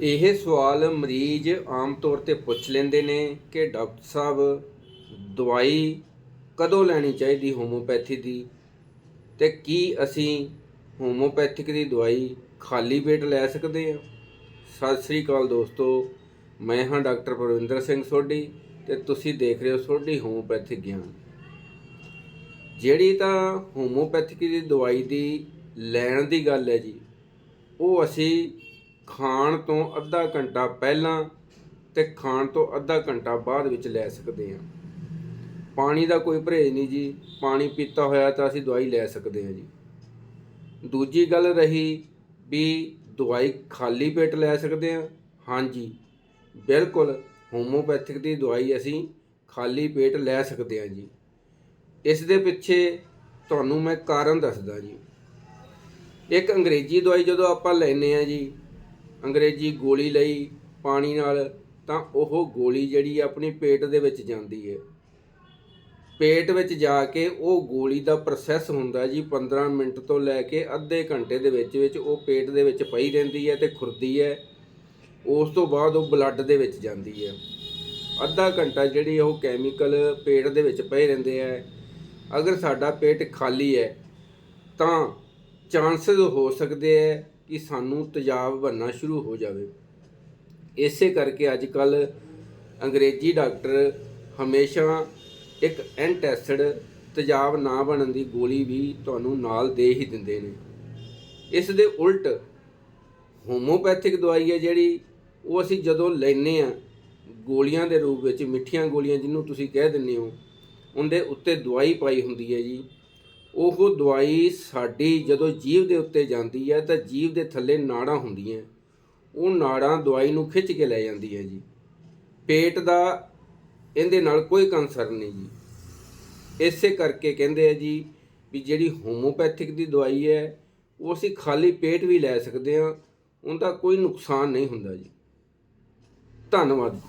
ਇਹ ਸਵਾਲ ਮਰੀਜ਼ ਆਮ ਤੌਰ ਤੇ ਪੁੱਛ ਲੈਂਦੇ ਨੇ ਕਿ ਡਾਕਟਰ ਸਾਹਿਬ, ਦਵਾਈ ਕਦੋਂ ਲੈਣੀ ਚਾਹੀਦੀ ਹੋਮੋਪੈਥੀ ਦੀ ਤੇ ਕੀ ਅਸੀਂ ਹੋਮੋਪੈਥਿਕ ਦੀ ਦਵਾਈ ਖਾਲੀ ਪੇਟ ਲੈ ਸਕਦੇ ਹਾਂ? ਸਤਿ ਸ੍ਰੀ ਅਕਾਲ ਦੋਸਤੋ, ਮੈਂ ਹਾਂ ਡਾਕਟਰ ਪਰਵਿੰਦਰ ਸਿੰਘ ਸੋਢੀ ਤੇ ਤੁਸੀਂ ਦੇਖ ਰਹੇ ਹੋ ਸੋਢੀ ਹੋਮੋਪੈਥਿਕ ਗਿਆਨ। ਜਿਹੜੀ ਤਾਂ ਹੋਮੋਪੈਥਿਕ ਦੀ ਦਵਾਈ ਦੀ ਲੈਣ ਦੀ ਗੱਲ ਹੈ ਜੀ, ਉਹ ਅਸੀਂ ਖਾਣ ਤੋਂ ਅੱਧਾ ਘੰਟਾ ਪਹਿਲਾਂ ਤੇ ਖਾਣ ਤੋਂ ਅੱਧਾ ਘੰਟਾ ਬਾਅਦ ਵਿੱਚ ਲੈ ਸਕਦੇ ਹਾਂ। ਪਾਣੀ ਦਾ ਕੋਈ ਪਰਹੇਜ਼ ਨਹੀਂ ਜੀ। ਪਾਣੀ ਪੀਤਾ ਹੋਇਆ ਤਾਂ ਅਸੀਂ ਦਵਾਈ ਲੈ ਸਕਦੇ ਹਾਂ ਜੀ। ਦੂਜੀ ਗੱਲ ਰਹੀ ਵੀ ਦਵਾਈ ਖਾਲੀ ਪੇਟ ਲੈ ਸਕਦੇ ਹਾਂ। ਹਾਂਜੀ ਬਿਲਕੁਲ ਹੋਮੋਪੈਥਿਕ ਦੀ ਦਵਾਈ ਅਸੀਂ ਖਾਲੀ ਪੇਟ ਲੈ ਸਕਦੇ ਹਾਂ ਜੀ। ਇਸ ਦੇ ਪਿੱਛੇ ਤੁਹਾਨੂੰ ਮੈਂ ਕਾਰਨ ਦੱਸਦਾ ਜੀ। ਇੱਕ ਅੰਗਰੇਜ਼ੀ ਦਵਾਈ ਜਦੋਂ ਆਪਾਂ ਲੈਨੇ ਆ ਜੀ ਅੰਗਰੇਜ਼ੀ ਗੋਲੀ ਲਈ ਪਾਣੀ ਨਾਲ, ਤਾਂ ਉਹ ਗੋਲੀ ਜਿਹੜੀ ਆਪਣੀ ਪੇਟ ਦੇ ਵਿੱਚ ਜਾਂਦੀ ਹੈ। ਪੇਟ ਵਿੱਚ ਜਾ ਕੇ ਉਹ ਗੋਲੀ ਦਾ ਪ੍ਰੋਸੈਸ ਹੁੰਦਾ ਜੀ 15 ਮਿੰਟ ਤੋਂ ਲੈ ਕੇ ਅੱਧੇ ਘੰਟੇ ਦੇ ਵਿੱਚ ਵਿੱਚ ਉਹ ਪੇਟ ਦੇ ਵਿੱਚ ਪਈ ਰਹਿੰਦੀ ਹੈ ਤੇ ਖੁਰਦੀ ਹੈ। ਉਸ ਤੋਂ ਬਾਅਦ ਉਹ ਬਲੱਡ ਦੇ ਵਿੱਚ ਜਾਂਦੀ ਹੈ। ਅੱਧਾ ਘੰਟਾ ਜਿਹੜੀ ਉਹ ਕੈਮੀਕਲ ਪੇਟ ਦੇ ਵਿੱਚ ਪਏ ਰਹਿੰਦੇ ਆ ਅਗਰ ਸਾਡਾ ਪੇਟ ਖਾਲੀ ਹੈ, ਤਾਂ ਚਾਂਸਸ ਹੋ ਸਕਦੇ ਹੈ ਕਿ ਸਾਨੂੰ ਤੇਜ਼ਾਬ ਬਣਨਾ ਸ਼ੁਰੂ ਹੋ ਜਾਵੇ। ਇਸੇ ਕਰਕੇ ਅੱਜ ਕੱਲ ਅੰਗਰੇਜ਼ੀ ਡਾਕਟਰ ਹਮੇਸ਼ਾ ਇੱਕ ਐਂਟੈਸਿਡ ਤੇਜ਼ਾਬ ਨਾ ਬਣਨ ਦੀ ਗੋਲੀ ਵੀ ਤੁਹਾਨੂੰ ਨਾਲ ਦੇ ਹੀ ਦਿੰਦੇ ਨੇ। ਇਸ ਦੇ ਉਲਟ ਹੋਮੋਪੈਥਿਕ ਦਵਾਈ ਹੈ ਜਿਹੜੀ, ਉਹ ਅਸੀਂ ਜਦੋਂ ਲੈਨੇ ਆ ਗੋਲੀਆਂ ਦੇ ਰੂਪ ਵਿੱਚ, ਮਿੱਠੀਆਂ ਗੋਲੀਆਂ ਜਿਹਨੂੰ ਤੁਸੀਂ ਕਹਿ ਦਿੰਦੇ ਹੋ, ਉਹਦੇ ਉੱਤੇ ਦਵਾਈ ਪਾਈ ਹੁੰਦੀ ਹੈ ਜੀ। ਉਹ ਦਵਾਈ ਸਾਡੀ ਜਦੋਂ ਜੀਵ ਦੇ ਉੱਤੇ ਜਾਂਦੀ ਹੈ ਤਾਂ ਜੀਵ ਦੇ ਥੱਲੇ ਨਾੜਾਂ ਹੁੰਦੀਆਂ ਉਹ ਨਾੜਾਂ ਦਵਾਈ ਨੂੰ ਖਿੱਚ ਕੇ ਲੈ ਜਾਂਦੀ ਹੈ ਜੀ। ਪੇਟ ਦਾ ਇਹਦੇ ਨਾਲ ਕੋਈ ਕੰਸਰਨ ਨਹੀਂ ਜੀ। ਇਸੇ ਕਰਕੇ ਕਹਿੰਦੇ ਆ ਜੀ ਵੀ ਜਿਹੜੀ ਹੋਮੋਪੈਥਿਕ ਦੀ ਦਵਾਈ ਹੈ, ਉਹ ਅਸੀਂ ਖਾਲੀ ਪੇਟ ਵੀ ਲੈ ਸਕਦੇ ਹਾਂ, ਉਹਦਾ ਕੋਈ ਨੁਕਸਾਨ ਨਹੀਂ ਹੁੰਦਾ ਜੀ। ਧੰਨਵਾਦ